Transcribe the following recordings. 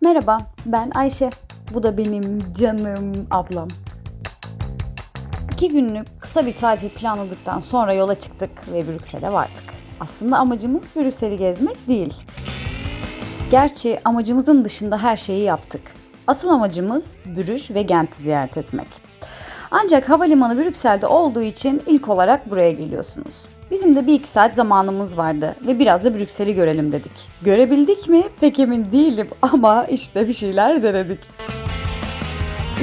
Merhaba, ben Ayşe. Bu da benim canım ablam. İki günlük kısa bir tatil planladıktan sonra yola çıktık ve Brüksel'e vardık. Aslında amacımız Brüksel'i gezmek değil. Gerçi amacımızın dışında her şeyi yaptık. Asıl amacımız Brüj ve Gent'i ziyaret etmek. Ancak havalimanı Brüksel'de olduğu için ilk olarak buraya geliyorsunuz. Bizim de bir iki saat zamanımız vardı ve biraz da Brüksel'i görelim dedik. Görebildik mi pek emin değilim ama işte bir şeyler denedik.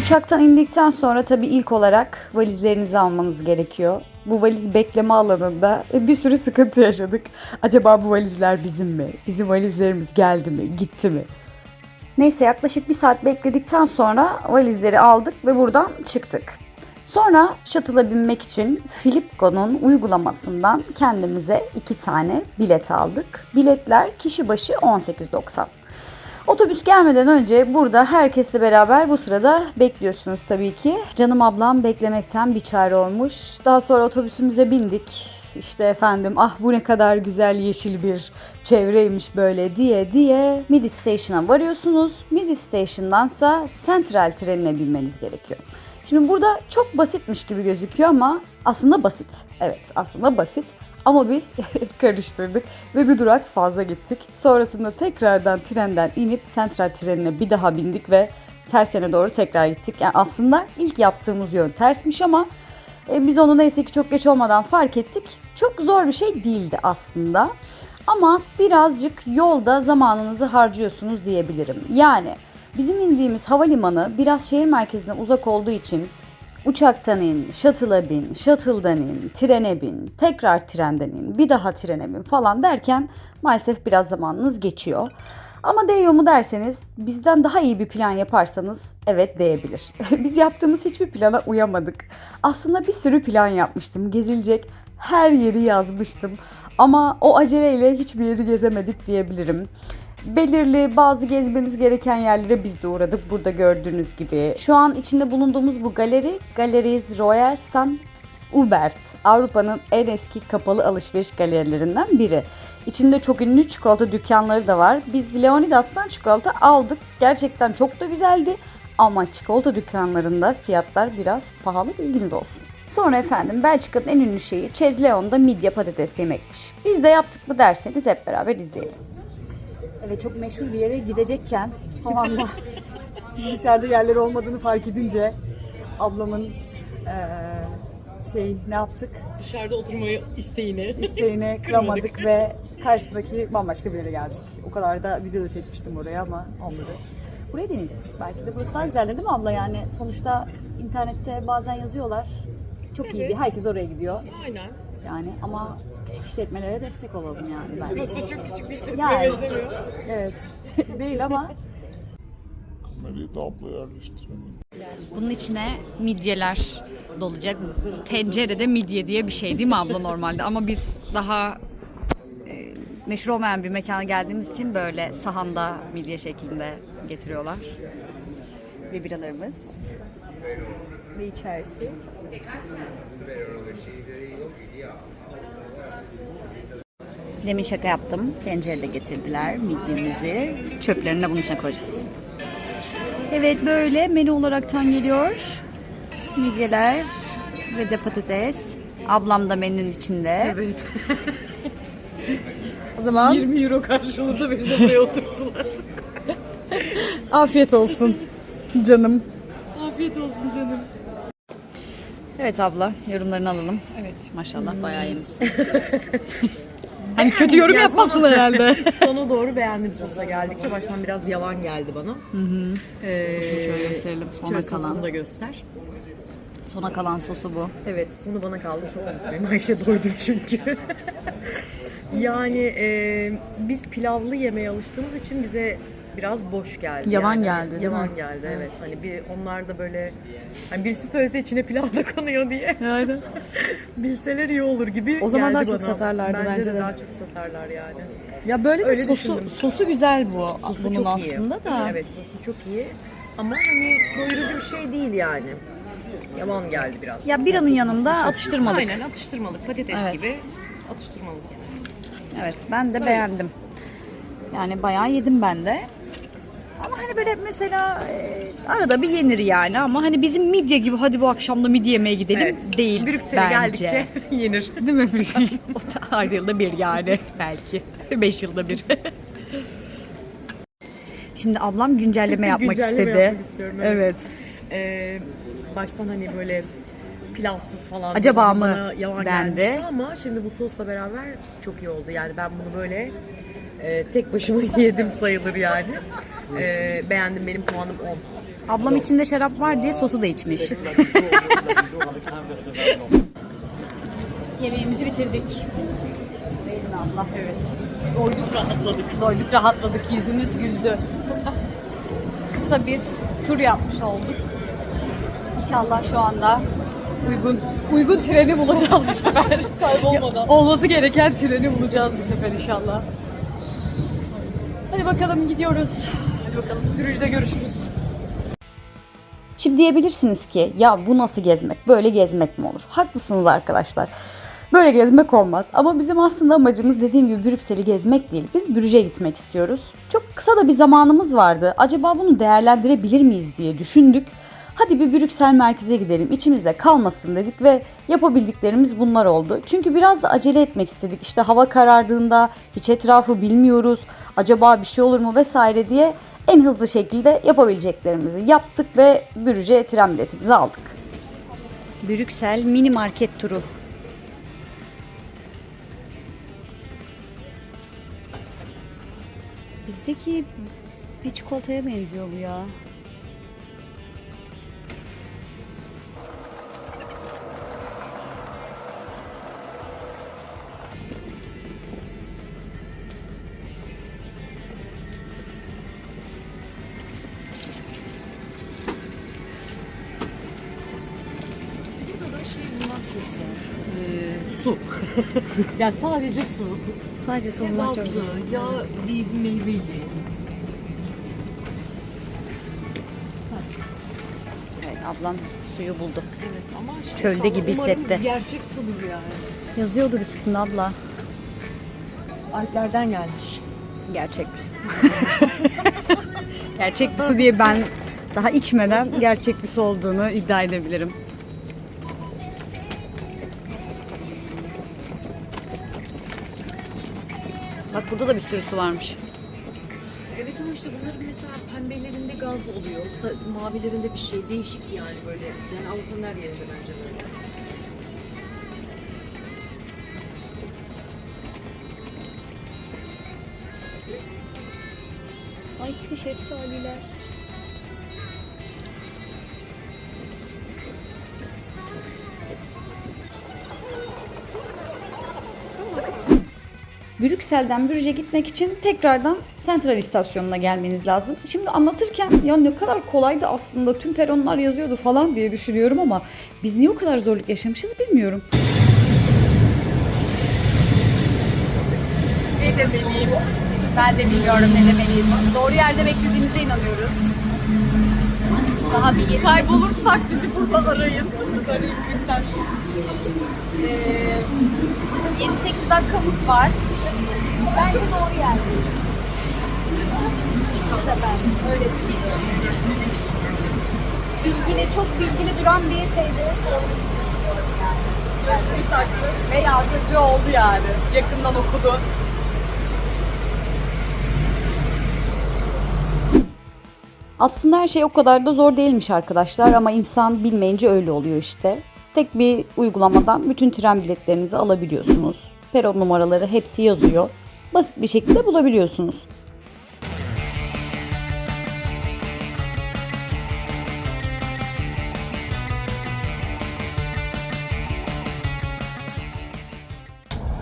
Uçaktan indikten sonra tabii ilk olarak valizlerinizi almanız gerekiyor. Bu valiz bekleme alanında bir sürü sıkıntı yaşadık. Acaba bu valizler bizim mi? Bizim valizlerimiz geldi mi? Gitti mi? Neyse yaklaşık bir saat bekledikten sonra valizleri aldık ve buradan çıktık. Sonra shuttle'a binmek için Flipgo'nun uygulamasından kendimize iki tane bilet aldık. Biletler kişi başı 18.90. Otobüs gelmeden önce burada herkesle beraber bu sırada bekliyorsunuz tabii ki. Canım ablam beklemekten bir çare olmuş. Daha sonra otobüsümüze bindik. İşte efendim ah bu ne kadar güzel yeşil bir çevreymiş böyle diye diye Midi Station'a varıyorsunuz. Midi Station'dansa Central trenine binmeniz gerekiyor. Şimdi burada çok basitmiş gibi gözüküyor ama aslında basit. Evet aslında basit. Ama biz karıştırdık ve bir durak fazla gittik. Sonrasında tekrardan trenden inip Central trenine bir daha bindik ve ters yöne doğru tekrar gittik. Yani aslında ilk yaptığımız yön tersmiş ama e, biz onu neyse ki çok geç olmadan fark ettik. Çok zor bir şey değildi aslında. Ama birazcık yolda zamanınızı harcıyorsunuz diyebilirim. Yani bizim indiğimiz havalimanı biraz şehir merkezine uzak olduğu için Uçaktan in, shuttle'a bin, shuttle'dan in, trene bin, tekrar trenden in, bir daha trene bin falan derken maalesef biraz zamanınız geçiyor. Ama değiyor mu derseniz bizden daha iyi bir plan yaparsanız evet değebilir. Biz yaptığımız hiçbir plana uyamadık. Aslında bir sürü plan yapmıştım. Gezilecek her yeri yazmıştım. Ama o aceleyle hiçbir yeri gezemedik diyebilirim belirli bazı gezmeniz gereken yerlere biz de uğradık. Burada gördüğünüz gibi. Şu an içinde bulunduğumuz bu galeri Galeries Royal San Hubert. Avrupa'nın en eski kapalı alışveriş galerilerinden biri. İçinde çok ünlü çikolata dükkanları da var. Biz Leonidas'tan çikolata aldık. Gerçekten çok da güzeldi. Ama çikolata dükkanlarında fiyatlar biraz pahalı bilginiz olsun. Sonra efendim Belçika'nın en ünlü şeyi Çezleon'da midye patates yemekmiş. Biz de yaptık mı derseniz hep beraber izleyelim. Evet çok meşhur bir yere gidecekken son anda dışarıda yerler olmadığını fark edince ablamın eee, şey ne yaptık Dışarıda oturmayı isteğini. isteğini kıramadık ve karşıdaki bambaşka bir yere geldik. O kadar da video da çekmiştim oraya ama olmadı. Buraya deneyeceğiz. Belki de burası daha güzel değil mi abla? Yani sonuçta internette bazen yazıyorlar. Çok iyiydi. Herkes oraya gidiyor. Aynen. Yani ama küçük işletmelere destek olalım yani bence. Aslında çok küçük bir işletme Yani. Evet. Değil ama Kamerayı da abla yerleştirelim. Bunun içine midyeler dolacak. Tencerede midye diye bir şey değil mi abla normalde? Ama biz daha e, meşhur olmayan bir mekana geldiğimiz için böyle sahanda midye şeklinde getiriyorlar. Ve biralarımız. Ve içerisi. Demin şaka yaptım. Tencerede getirdiler midyemizi. Çöplerini de bunun içine koyacağız. Evet böyle menü olaraktan geliyor. Midyeler ve de patates. Ablam da menünün içinde. Evet. O zaman 20 euro karşılığında beni de buraya oturttular. afiyet olsun canım. Afiyet olsun canım. Evet abla yorumlarını alalım. Evet. Maşallah bayağı yemişsin. hani kötü yorum Ya yapmasın sana- herhalde. Sona doğru beğendim sosa geldikçe. Baştan biraz yavan geldi bana. Ee, Şöyle gösterelim sona şöyle kalan. sosunu da göster. Sona kalan sosu bu. Evet sonu bana kaldı. Çok mutluyum. Ayşe doydu çünkü. yani e, biz pilavlı yemeye alıştığımız için bize biraz boş geldi. Yavan yani. geldi, değil Yavan mi? geldi evet. Hani bir onlar da böyle hani birisi söylese içine pilav da konuyor diye. Aynen. Bilseler iyi olur gibi O zaman daha çok bana. satarlardı bence, bence de. de. daha çok satarlar yani. Ya böyle de Öyle sosu, düşündüm. sosu güzel bu Sosu bunun çok aslında iyi. da. Evet sosu çok iyi. Ama hani doyurucu bir şey değil yani. Yaman geldi biraz. Ya biranın yanında atıştırmalık. Aynen atıştırmalık patates Evet. gibi atıştırmalık. Evet ben de beğendim. Yani bayağı yedim ben de. Hani böyle mesela e, arada bir yenir yani ama hani bizim midye gibi hadi bu akşam da midye yemeye gidelim Evet. değil Brüksel'e bence. geldikçe yenir. Değil mi? o da yılda bir yani belki. Beş yılda bir. Şimdi ablam güncelleme yapmak Güncelleme istedi. yapmak istiyorum, evet. evet. Ee, baştan hani böyle pilavsız falan Acaba bana mı yavan dendi? gelmişti ama şimdi bu sosla beraber çok iyi oldu. Yani ben bunu böyle e, tek başıma yedim sayılır yani. Ee, beğendim benim puanım 10. Ablam içinde şarap var diye sosu da içmiş. Yemeğimizi bitirdik. Allah evet. Doyduk rahatladık. Doyduk rahatladık yüzümüz güldü. Kısa bir tur yapmış olduk. İnşallah şu anda uygun uygun treni bulacağız bu sefer. Kaybolmadan. Olması gereken treni bulacağız bu sefer inşallah. Bakalım gidiyoruz. Hadi bakalım. Yürüyüşte görüşürüz. Şimdi diyebilirsiniz ki ya bu nasıl gezmek? Böyle gezmek mi olur? Haklısınız arkadaşlar. Böyle gezmek olmaz. Ama bizim aslında amacımız dediğim gibi Brüksel'i gezmek değil. Biz Brüj'e gitmek istiyoruz. Çok kısa da bir zamanımız vardı. Acaba bunu değerlendirebilir miyiz diye düşündük. Hadi bir Brüksel merkeze gidelim. İçimizde kalmasın dedik ve yapabildiklerimiz bunlar oldu. Çünkü biraz da acele etmek istedik. İşte hava karardığında hiç etrafı bilmiyoruz. Acaba bir şey olur mu vesaire diye en hızlı şekilde yapabileceklerimizi yaptık ve Brüj'e tren biletimizi aldık. Brüksel mini market turu. Bizdeki bir çikolataya benziyor bu ya. su. yani sadece su. Sadece Ya savunma çok bazlı, ya değil meyveli. Evet, ablam suyu buldu. Evet ama işte Çölde gibi umarım hissetti. Gerçek sudur yani. Yazıyordur üstünde abla. Alplerden gelmiş. Gerçek bir su. gerçek bir su diye ben daha içmeden gerçek bir su olduğunu iddia edebilirim. Bak burada da bir sürü su varmış. Evet ama işte bunların mesela pembelerinde gaz oluyor. sa- Mavilerinde bir şey değişik yani böyle. Yani Avrupa'nın her yerinde bence böyle. Ayşe şeftaliler. Brüksel'den Brüj'e gitmek için tekrardan Sentral istasyonuna gelmeniz lazım. Şimdi anlatırken ya ne kadar kolaydı aslında tüm peronlar yazıyordu falan diye düşünüyorum ama biz niye o kadar zorluk yaşamışız bilmiyorum. Ne demeliyim? Ben de bilmiyorum ne demeliyiz. Doğru yerde beklediğimize inanıyoruz. Daha bir Kaybolursak bizi burada arayın. Arayın lütfen. Ee, 7-8 dakikamız var. Bence doğru yerdeyiz. Ben öyle düşünüyorum. Bilgili, çok bilgili duran bir teyzeye sorduğunu düşünüyorum yani. Ve yardımcı oldu yani. Yakından okudu. Aslında her şey o kadar da zor değilmiş arkadaşlar ama insan bilmeyince öyle oluyor işte. Tek bir uygulamadan bütün tren biletlerinizi alabiliyorsunuz. Peron numaraları hepsi yazıyor. Basit bir şekilde bulabiliyorsunuz.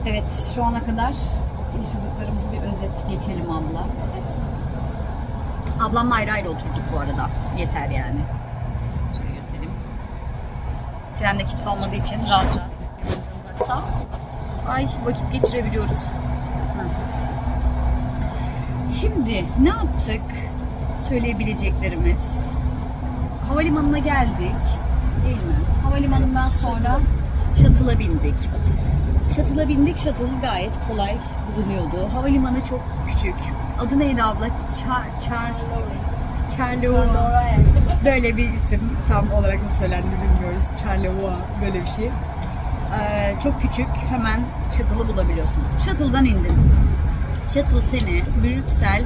Evet, şu ana kadar yaşadıklarımızı bir özet geçelim abla. Ablamla ayrı ayrı oturduk bu arada. Yeter yani. Şöyle göstereyim. Trende kimse olmadığı için rahat rahat uzaksa. Ay vakit geçirebiliyoruz. Hı. Şimdi ne yaptık? Söyleyebileceklerimiz. Havalimanına geldik. Değil mi? Havalimanından sonra shuttle'a bindik. Shuttle'a bindik. Shuttle gayet kolay bulunuyordu. Havalimanı çok küçük. Adı neydi abla? Char, Char, Charleroi. Böyle bir isim. Tam olarak nasıl söylendiğini bilmiyoruz. Charleroi böyle bir şey. Ee, çok küçük. Hemen shuttle'ı bulabiliyorsun. Shuttle'dan indin. Shuttle seni Brüksel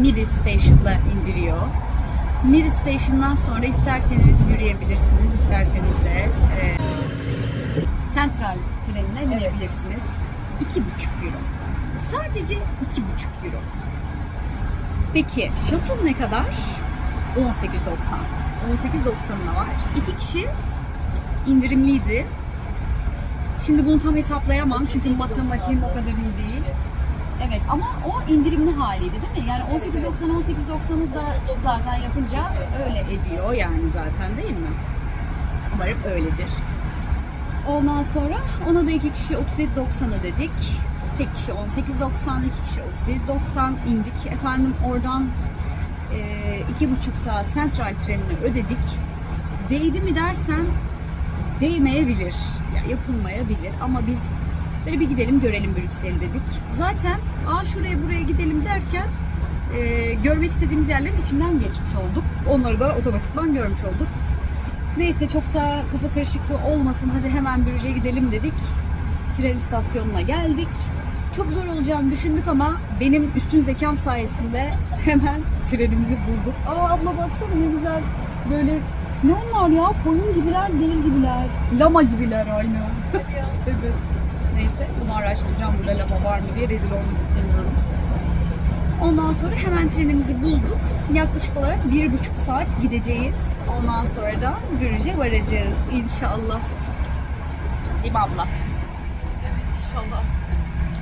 Midi Station'da indiriyor. Midi Station'dan sonra isterseniz yürüyebilirsiniz, isterseniz de e, Central trenine binebilirsiniz. 2,5 euro. Sadece 2,5 euro. Peki shuttle ne kadar? 18.90. 18.90'ına var. İki kişi indirimliydi. Şimdi bunu tam hesaplayamam çünkü matematiğim o kadar iyi değil. Evet ama o indirimli haliydi değil mi? Yani 18.90 18.90'ı da zaten yapınca öyle ediyor yani zaten değil mi? Umarım öyledir. Ondan sonra ona da iki kişi 37.90 ödedik. Tek kişi 18.90, iki kişi 37.90 indik. Efendim oradan e, iki buçukta Central trenini ödedik. Değdi mi dersen değmeyebilir. Ya yapılmayabilir ama biz böyle bir gidelim görelim Brüksel'i dedik. Zaten aa şuraya buraya gidelim derken e, görmek istediğimiz yerlerin içinden geçmiş olduk. Onları da otomatikman görmüş olduk. Neyse çok da kafa karışıklığı olmasın hadi hemen Brüj'e gidelim dedik. Tren istasyonuna geldik. Çok zor olacağını düşündük ama benim üstün zekam sayesinde hemen trenimizi bulduk. Aa abla baksana ne güzel böyle ne onlar ya koyun gibiler değil gibiler. Lama gibiler aynı. evet. Neyse bunu araştıracağım burada lama var mı diye rezil olmak istemiyorum. Ondan sonra hemen trenimizi bulduk. Yaklaşık olarak bir buçuk saat gideceğiz. Ondan sonra da Gürüce varacağız inşallah. Değil mi abla? Evet inşallah.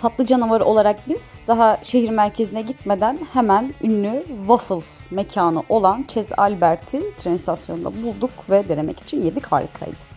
Tatlı canavarı olarak biz daha şehir merkezine gitmeden hemen ünlü waffle mekanı olan Chez Albert'i tren istasyonunda bulduk ve denemek için yedik harikaydı.